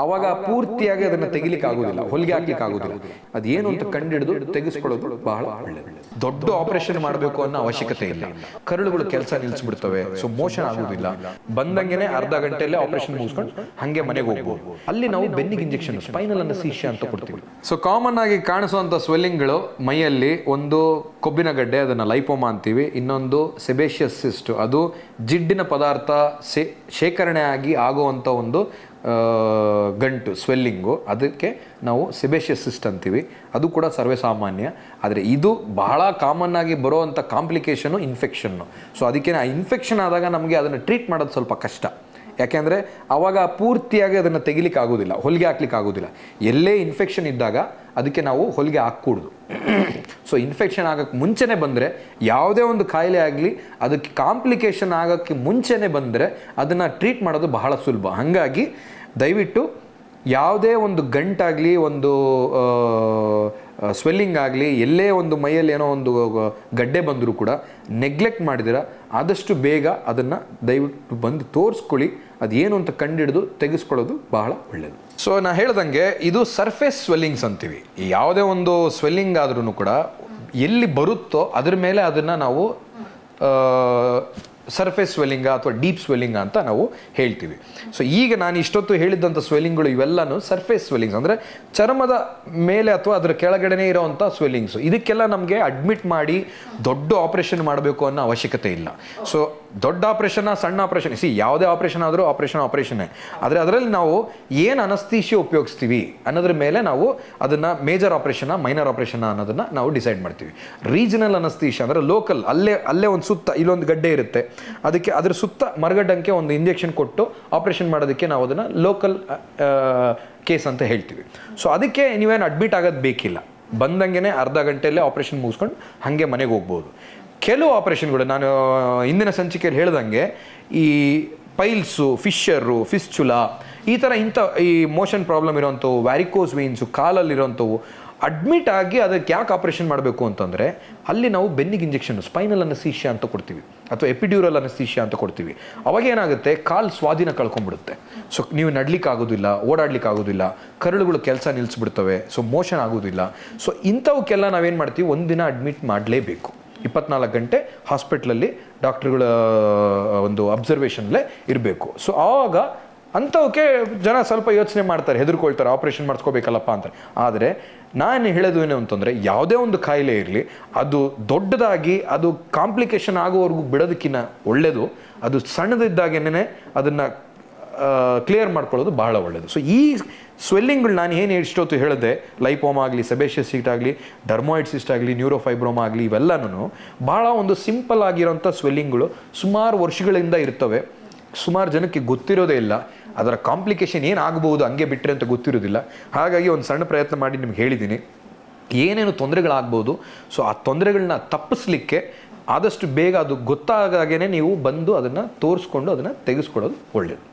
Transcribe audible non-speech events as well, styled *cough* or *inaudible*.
ಅವಾಗ ಪೂರ್ತಿಯಾಗಿ ಅದನ್ನ ತೆಗಿಲಿಕ್ಕೆ ಆಗುದಿಲ್ಲ, ಹೊಲಿಗೆ ಹಾಕ್ಲಿಕ್ಕೆ ಆಗುದಿಲ್ಲ. ಅದೇನು ಅಂತ ಕಂಡಿಡಿದು ತೆಗೆಸ್ಕೊಳ್ಳೋದು ಬಹಳ ದೊಡ್ಡ ಆಪರೇಷನ್ ಮಾಡಬೇಕು ಅನ್ನೋ ಅವಶ್ಯಕತೆ ಇಲ್ಲ. ಕರುಳುಗಳು ಕೆಲಸ ನಿಲ್ಸ್ಬಿಡ್ತವೆ ಸೊ ಮೋಷನ್ ಆಗುದಿಲ್ಲ. ಬಂದಂಗೆನೆ ಅರ್ಧ ಗಂಟೆಯಲ್ಲೇ ಆಪರೇಷನ್ ಮುಗಿಸ್ಕೊಂಡು ಹಂಗೆ ಮನೆಗೆ ಹೋಗ್ಬೋದು. ಅಲ್ಲಿ ನಾವು ಬೆನ್ನಿಗೆ ಇಂಜೆಕ್ಷನ್ ಸ್ಪೈನಲ್ ಅನಸೀಶಿಯಾ ಅಂತ ಕೊಡ್ತೀವಿ. ಸೊ ಕಾಮನ್ ಆಗಿ ಕಾಣಿಸುವಂತ ಸ್ವೆಲ್ಲಿಂಗ್ಗಳು ಮೈಯಲ್ಲಿ ಒಂದು ಕೊಬ್ಬಿನ ಗಡ್ಡೆ, ಅದನ್ನ ಲೈಪೋಮಾ ಅಂತೀವಿ. ಇನ್ನೊಂದು ಸೆಬೇಷಿಯಸ್ ಸಿಸ್ಟ್ ಅದು ಜಿಡ್ಡಿನ ಪದಾರ್ಥ ಶೇಖರಣೆ ಆಗಿ ಆಗುವಂತ ಒಂದು ಗಂಟು ಸ್ವೆಲ್ಲಿಂಗು ಅದಕ್ಕೆ ನಾವು ಸಿಬೇಷಿಯಸ್ ಸಿಸ್ಟ್ ಅಂತೀವಿ. ಅದು ಕೂಡ ಸರ್ವೇ ಸಾಮಾನ್ಯ. ಆದರೆ ಇದು ಬಹಳ ಕಾಮನ್ ಆಗಿ ಬರೋವಂಥ ಕಾಂಪ್ಲಿಕೇಶನು ಇನ್ಫೆಕ್ಷನ್ನು ಸೊ ಅದಕ್ಕೆ ಆ ಇನ್ಫೆಕ್ಷನ್ ಆದಾಗ ನಮಗೆ ಅದನ್ನು ಟ್ರೀಟ್ ಮಾಡೋದು ಸ್ವಲ್ಪ ಕಷ್ಟ. ಯಾಕೆಂದರೆ ಅವಾಗ ಪೂರ್ತಿಯಾಗಿ ಅದನ್ನು ತೆಗಿಲಿಕ್ಕೆ ಆಗೋದಿಲ್ಲ ಹೊಲಿಗೆ ಹಾಕ್ಲಿಕ್ಕೆ ಆಗೋದಿಲ್ಲ ಎಲ್ಲೇ ಇನ್ಫೆಕ್ಷನ್ ಇದ್ದಾಗ ಅದಕ್ಕೆ ನಾವು ಹೊಲಿಗೆ ಹಾಕ್ಕೂಡ್ದು. ಸೊ *clears throat* ಇನ್ಫೆಕ್ಷನ್ ಆಗೋಕ್ಕೆ ಮುಂಚೆನೇ ಬಂದರೆ ಯಾವುದೇ ಒಂದು ಕಾಯಿಲೆ ಆಗಲಿ, ಅದಕ್ಕೆ ಕಾಂಪ್ಲಿಕೇಶನ್ ಆಗೋಕ್ಕೆ ಮುಂಚೆನೇ ಬಂದರೆ ಅದನ್ನು ಟ್ರೀಟ್ ಮಾಡೋದು ಬಹಳ ಸುಲಭ. ಹಾಗಾಗಿ ದಯವಿಟ್ಟು ಯಾವುದೇ ಒಂದು ಗಂಟಾಗಲಿ, ಒಂದು ಸ್ವೆಲ್ಲಿಂಗ್ ಆಗಲಿ, ಎಲ್ಲೇ ಒಂದು ಮೈಯಲ್ಲಿ ಏನೋ ಒಂದು ಗಡ್ಡೆ ಬಂದರೂ ಕೂಡ ನೆಗ್ಲೆಕ್ಟ್ ಮಾಡಿದಿರ ಆದಷ್ಟು ಬೇಗ ಅದನ್ನು ದಯವಿಟ್ಟು ಬಂದು ತೋರಿಸ್ಕೊಳ್ಳಿ. ಅದೇನು ಅಂತ ಕಂಡಿಡಿದು ತೆಗೆಸ್ಕೊಳ್ಳೋದು ಬಹಳ ಒಳ್ಳೆಯದು ಸೊ ನಾನು ಹೇಳ್ದಂಗೆ ಇದು ಸರ್ಫೇಸ್ ಸ್ವೆಲ್ಲಿಂಗ್ಸ್ ಅಂತೀವಿ. ಯಾವುದೇ ಒಂದು ಸ್ವೆಲ್ಲಿಂಗ್ ಆದ್ರೂ ಕೂಡ ಎಲ್ಲಿ ಬರುತ್ತೋ ಅದ್ರ ಮೇಲೆ ಅದನ್ನು ನಾವು ಸರ್ಫೇಸ್ ಸ್ವೆಲ್ಲಿಂಗ ಅಥವಾ ಡೀಪ್ ಸ್ವೆಲ್ಲಿಂಗ ಅಂತ ನಾವು ಹೇಳ್ತೀವಿ. ಸೊ ಈಗ ನಾನು ಇಷ್ಟೊತ್ತು ಹೇಳಿದಂಥ ಸ್ವೆಲ್ಲಿಂಗ್ಗಳು ಇವೆಲ್ಲನೂ ಸರ್ಫೇಸ್ ಸ್ವೆಲ್ಲಿಂಗ್ಸ್ ಅಂದರೆ ಚರ್ಮದ ಮೇಲೆ ಅಥವಾ ಅದರ ಕೆಳಗಡೆನೇ ಇರೋವಂಥ ಸ್ವೆಲ್ಲಿಂಗ್ಸು ಇದಕ್ಕೆಲ್ಲ ನಮಗೆ ಅಡ್ಮಿಟ್ ಮಾಡಿ ದೊಡ್ಡ ಆಪರೇಷನ್ ಮಾಡಬೇಕು ಅನ್ನೋ ಅವಶ್ಯಕತೆ ಇಲ್ಲ. ಸೊ ದೊಡ್ಡ ಆಪರೇಷನ್ ಸಣ್ಣ ಆಪರೇಷನ್ ಸಿ ಯಾವುದೇ ಆಪರೇಷನ್ ಆದರೂ ಆಪರೇಷನ್ ಆಪ್ರೇಷನ್ನೇ ಆದರೆ ಅದರಲ್ಲಿ ನಾವು ಏನು ಅನಸ್ತೀಶಿ ಉಪಯೋಗಿಸ್ತೀವಿ ಅನ್ನೋದ್ರ ಮೇಲೆ ನಾವು ಅದನ್ನು ಮೇಜರ್ ಆಪ್ರೇಷನ್ನ ಮೈನರ್ ಆಪರೇಷನ್ ಅನ್ನೋದನ್ನು ನಾವು ಡಿಸೈಡ್ ಮಾಡ್ತೀವಿ. ರೀಜನಲ್ ಅನಸ್ತೀಶ ಅಂದರೆ ಲೋಕಲ್ ಅಲ್ಲೇ ಅಲ್ಲೇ ಒಂದು ಸುತ್ತ, ಇಲ್ಲೊಂದು ಗಡ್ಡೆ ಇರುತ್ತೆ. ಅದಕ್ಕೆ ಅದ್ರ ಸುತ್ತ ಮರಗಡ್ಡಂಗೆ ಒಂದು ಇಂಜೆಕ್ಷನ್ ಕೊಟ್ಟು ಆಪರೇಷನ್ ಮಾಡೋದಕ್ಕೆ ನಾವು ಅದನ್ನು ಲೋಕಲ್ ಕೇಸ್ ಅಂತ ಹೇಳ್ತೀವಿ. ಸೊ ಅದಕ್ಕೆ ನೀವೇನು ಅಡ್ಮಿಟ್ ಆಗೋದು ಬೇಕಿಲ್ಲ. ಬಂದಂಗೆ ಅರ್ಧ ಗಂಟೆಯಲ್ಲೇ ಆಪರೇಷನ್ ಮುಗಿಸ್ಕೊಂಡು ಹಾಗೆ ಮನೆಗೆ ಹೋಗ್ಬೋದು. ಕೆಲವು ಆಪರೇಷನ್ಗಳು ನಾನು ಇಂದಿನ ಸಂಚಿಕೆಯಲ್ಲಿ ಹೇಳ್ದಂಗೆ ಈ ಪೈಲ್ಸು ಫಿಶ್ಶರು ಫಿಸ್ಚುಲಾ ಈ ಥರ ಇಂಥ ಈ ಮೋಷನ್ ಪ್ರಾಬ್ಲಮ್ ಇರೋಂಥವು ವ್ಯಾರಿಕೋಸ್ ವೀನ್ಸು ಕಾಲಲ್ಲಿರೋಂಥವು ಅಡ್ಮಿಟ್ ಆಗಿ ಅದಕ್ಕೆ ಯಾಕೆ ಆಪರೇಷನ್ ಮಾಡಬೇಕು ಅಂತಂದರೆ ಅಲ್ಲಿ ನಾವು ಬೆನ್ನಿಗೆ ಇಂಜೆಕ್ಷನ್ ಸ್ಪೈನಲ್ ಅನಸೀಶಿಯಾ ಅಂತ ಕೊಡ್ತೀವಿ. ಅಥವಾ ಎಪಿಡ್ಯೂರಲ್ ಅನಸೀಶಿಯಾ ಅಂತ ಕೊಡ್ತೀವಿ. ಅವಾಗ ಏನಾಗುತ್ತೆ? ಕಾಲ್ ಸ್ವಾಧೀನ ಕಳ್ಕೊಂಡ್ಬಿಡುತ್ತೆ. ಸೊ ನೀವು ನಡ್ಲಿಕ್ಕೆ ಆಗೋದಿಲ್ಲ ಓಡಾಡ್ಲಿಕ್ಕೆ ಆಗೋದಿಲ್ಲ ಕರುಳುಗಳು ಕೆಲಸ ನಿಲ್ಲಿಸ್ಬಿಡ್ತವೆ ಸೊ ಮೋಷನ್ ಆಗೋದಿಲ್ಲ. ಸೊ ಇಂಥವಕ್ಕೆಲ್ಲ ನಾವೇನು ಮಾಡ್ತೀವಿ? ಒಂದಿನ ಅಡ್ಮಿಟ್ ಮಾಡಲೇಬೇಕು. ಇಪ್ಪತ್ನಾಲ್ಕು ಗಂಟೆ ಹಾಸ್ಪಿಟ್ಲಲ್ಲಿ ಡಾಕ್ಟ್ರುಗಳ ಒಂದು ಅಬ್ಸರ್ವೇಷನ್ಲೇ ಇರಬೇಕು. ಸೊ ಆವಾಗ ಅಂಥವಕ್ಕೆ ಜನ ಸ್ವಲ್ಪ ಯೋಚನೆ ಮಾಡ್ತಾರೆ, ಹೆದರ್ಕೊಳ್ತಾರೆ ಆಪರೇಷನ್ ಮಾಡಿಸ್ಕೋಬೇಕಲ್ಲಪ್ಪ ಅಂತ ಆದರೆ ನಾನು ಹೇಳೋದು ಏನು ಅಂತಂದರೆ, ಯಾವುದೇ ಒಂದು ಕಾಯಿಲೆ ಇರಲಿ, ಅದು ದೊಡ್ಡದಾಗಿ, ಅದು ಕಾಂಪ್ಲಿಕೇಶನ್ ಆಗೋವರೆಗೂ ಬಿಡೋದಕ್ಕಿಂತ ಒಳ್ಳೆಯದು ಅದು ಸಣ್ಣದಿದ್ದಾಗೇನೆ ಅದನ್ನು ಕ್ಲಿಯರ್ ಮಾಡ್ಕೊಳ್ಳೋದು ಬಹಳ ಒಳ್ಳೆಯದು ಸೊ ಈ ಸ್ವೆಲ್ಲಿಂಗ್ಗಳು ನಾನು ಏನು ಇಷ್ಟೊತ್ತು ಹೇಳಿದೆ ಲೈಪೋಮ್ ಆಗಲಿ ಸೆಬೇಷಿಯಸ್ ಸೀಟ್ ಆಗಲಿ ಡರ್ಮಾಯ್ಡ್ ಸಿಸ್ಟ್ ಆಗಲಿ ನ್ಯೂರೋಫೈಬ್ರೋಮ್ ಆಗಲಿ ಇವೆಲ್ಲನೂ ಭಾಳ ಒಂದು ಸಿಂಪಲ್ ಆಗಿರೋಂಥ ಸ್ವೆಲ್ಲಿಂಗ್ಗಳು ಸುಮಾರು ವರ್ಷಗಳಿಂದ ಇರ್ತವೆ. ಸುಮಾರು ಜನಕ್ಕೆ ಗೊತ್ತಿರೋದೇ ಇಲ್ಲ. ಅದರ ಕಾಂಪ್ಲಿಕೇಶನ್ ಏನು ಆಗ್ಬೋದು ಹಂಗೆ ಬಿಟ್ಟರೆ ಅಂತ ಗೊತ್ತಿರೋದಿಲ್ಲ ಹಾಗಾಗಿ ಒಂದು ಸಣ್ಣ ಪ್ರಯತ್ನ ಮಾಡಿ ನಿಮ್ಗೆ ಹೇಳಿದ್ದೀನಿ. ಏನೇನು ತೊಂದರೆಗಳಾಗ್ಬೋದು, ಸೊ ಆ ತೊಂದರೆಗಳನ್ನ ತಪ್ಪಿಸ್ಲಿಕ್ಕೆ ಆದಷ್ಟು ಬೇಗ ಅದು ಗೊತ್ತಾಗಾಗೇ ನೀವು ಬಂದು ಅದನ್ನು ತೋರಿಸ್ಕೊಂಡು ಅದನ್ನು ತೆಗೆಸ್ಕೊಡೋದು ಒಳ್ಳೆಯದು